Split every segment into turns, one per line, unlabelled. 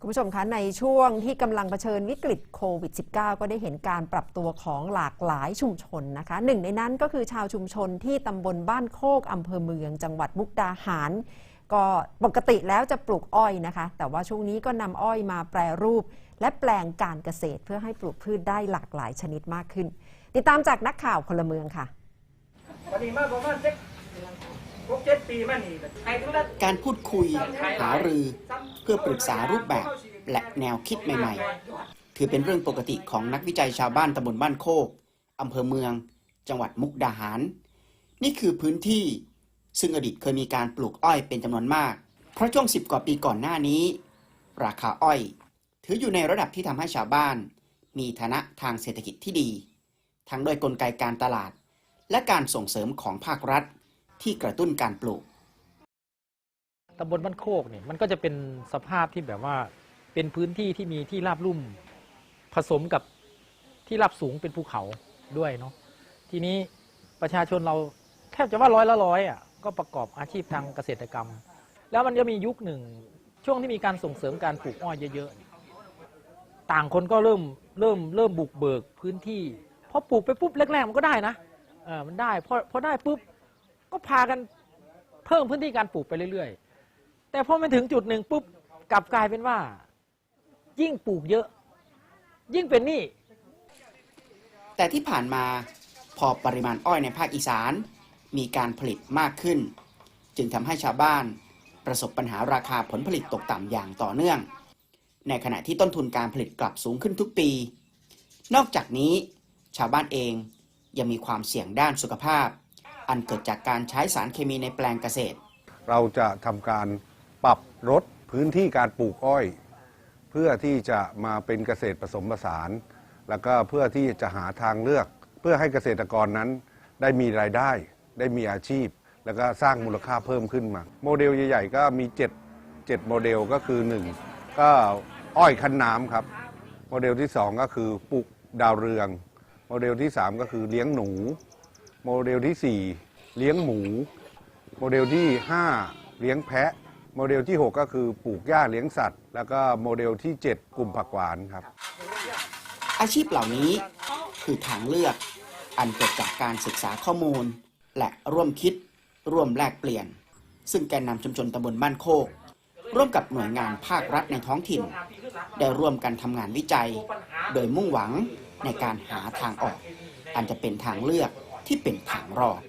คุณผู้ชมคะในช่วงที่กำลังเผชิญวิกฤตโควิด -19 ก็ได้เห็นการปรับตัวของหลากหลายชุมชนนะคะหนึ่งในนั้นก็คือชาวชุมชนที่ตำบลบ้านโคกอำเภอเมือง จังหวัดมุกดาหาร ก็ปกติแล้วจะปลูกอ้อยนะคะ แต่ว่าช่วงนี้ก็นำอ้อยมาแปรรูป และแปลงการเกษตรเพื่อให้ปลูกพืชได้หลากหลายชนิดมากขึ้น ติดตามจากนักข่าวพลเมืองค่ะ
วันนี้มาประมาณเจ็ดหกเจ็ดปีมานี่ใครทั้งนั้น
การพูดคุยหารือเพื่อปรึกษารูปแบบและแนวคิดใหม่ ๆ ถือเป็นเรื่องปกติของนักวิจัยชาวบ้านตำบลบ้านโคกอำเภอเมือง จังหวัดมุกดาหาร นี่คือพื้นที่ซึ่งอดีตเคยมีการปลูกอ้อยเป็นจำนวนมาก เพราะช่วงสิบกว่าปีก่อนหน้านี้ ราคาอ้อย ถืออยู่ในระดับที่ทำให้ชาวบ้าน มีฐานะทางเศรษฐกิจที่ดี ทั้งโดยกลไกการตลาด และการส่งเสริมของภาครัฐ ที่กระตุ้นการปลูก
ตำบลบ้านโคกเนี่ยมันก็จะเป็นสภาพที่แบบว่าเป็นพื้นที่ที่มีที่ราบลุ่มผสมกับที่ราบสูงเป็นภูเขาด้วยเนาะทีนี้ประชาชนเราแทบจะว่าร้อยละร้อยอะก็ประกอบอาชีพทางเกษตรกรรม แล้วมันจะมียุคหนึ่งช่วงที่มีการส่งเสริมการปลูกอ้อยเยอะๆ ต่างคนก็เริ่มเริ่มเริ่มบุกเบิกพื้นที่พอปลูกไปปุ๊บแรกๆมันก็ได้นะเออมันได้พอพอได้ปุ๊บก็พากันเพิ่มพื้นที่การปลูกไปเรื่อยๆ แต่พอมาถึงจุดหนึ่งปุ๊บกลับกลายเป็นว่า ยิ่งปลูกเยอะ ยิ่งเป็นหนี้
แต่ที่ผ่านมาพอปริมาณอ้อยในภาคอีสาน มีการผลิตมากขึ้น จึงทำให้ชาวบ้านประสบปัญหาราคาผลผลิตตกต่ำอย่างต่อเนื่อง ในขณะที่ต้นทุนการผลิตกลับสูงขึ้นทุกปี นอกจากนี้ ชาวบ้านเองยังมีความเสี่ยงด้านสุขภาพ อันเกิดจากการใช้สารเคมีในแปลงเกษตร
เราจะทำการปรับ ลดพื้นที่การปลูกอ้อย เพื่อที่จะมาเป็นเกษตรผสมผสาน แล้วก็เพื่อที่จะหาทางเลือก เพื่อให้เกษตรกรนั้นได้มีรายได้ ได้มีอาชีพ แล้วก็สร้างมูลค่าเพิ่มขึ้นมา โมเดลใหญ่ ๆ ก็มี 7 7 โมเดลก็คือ 1 ก็อ้อยคั้นน้ำครับ โมเดลที่ 2 ก็คือปลูกดาวเรือง โมเดลที่ 3 ก็คือเลี้ยงหนู โมเดลที่ 4 เลี้ยงหมู โมเดลที่ 5 เลี้ยงแพะ โมเดลที่ 6 ก็คือปลูกหญ้าเลี้ยงสัตว์ แล้วก็โมเดลที่ 7 กลุ่มผักหวานครับ
อาชีพเหล่านี้คือทางเลือกอันเกิดจากการศึกษาข้อมูล และร่วมคิด ร่วมแลกเปลี่ยน ซึ่งแกนนำชุมชนตำบลบ้านโคก ร่วมกับหน่วยงานภาครัฐในท้องถิ่น ได้ร่วมกันทำงานวิจัย โดยมุ่งหวังในการหาทางออก อันจะเป็นทางเลือกที่เป็นทางรอด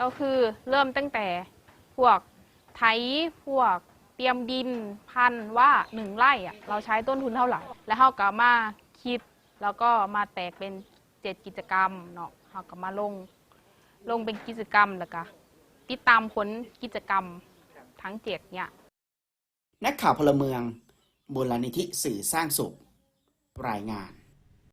ก็คือเริ่มตั้งแต่พวก ไถพวกเตรียมดินพันว่าหนึ่งไร่อะเราใช้ต้นทุนเท่าไหร่ แล้วเราก็มาคิดแล้วก็มาแตกเป็นเจ็ดกิจกรรมเนาะเราก็มาลงลงเป็นกิจกรรมแล้วก็ติดตามผลกิจกรรมทั้งเจ็ดเนี่ย
นักข่าวพลเมืองมูลนิธิสื่อสร้างสุข รายงาน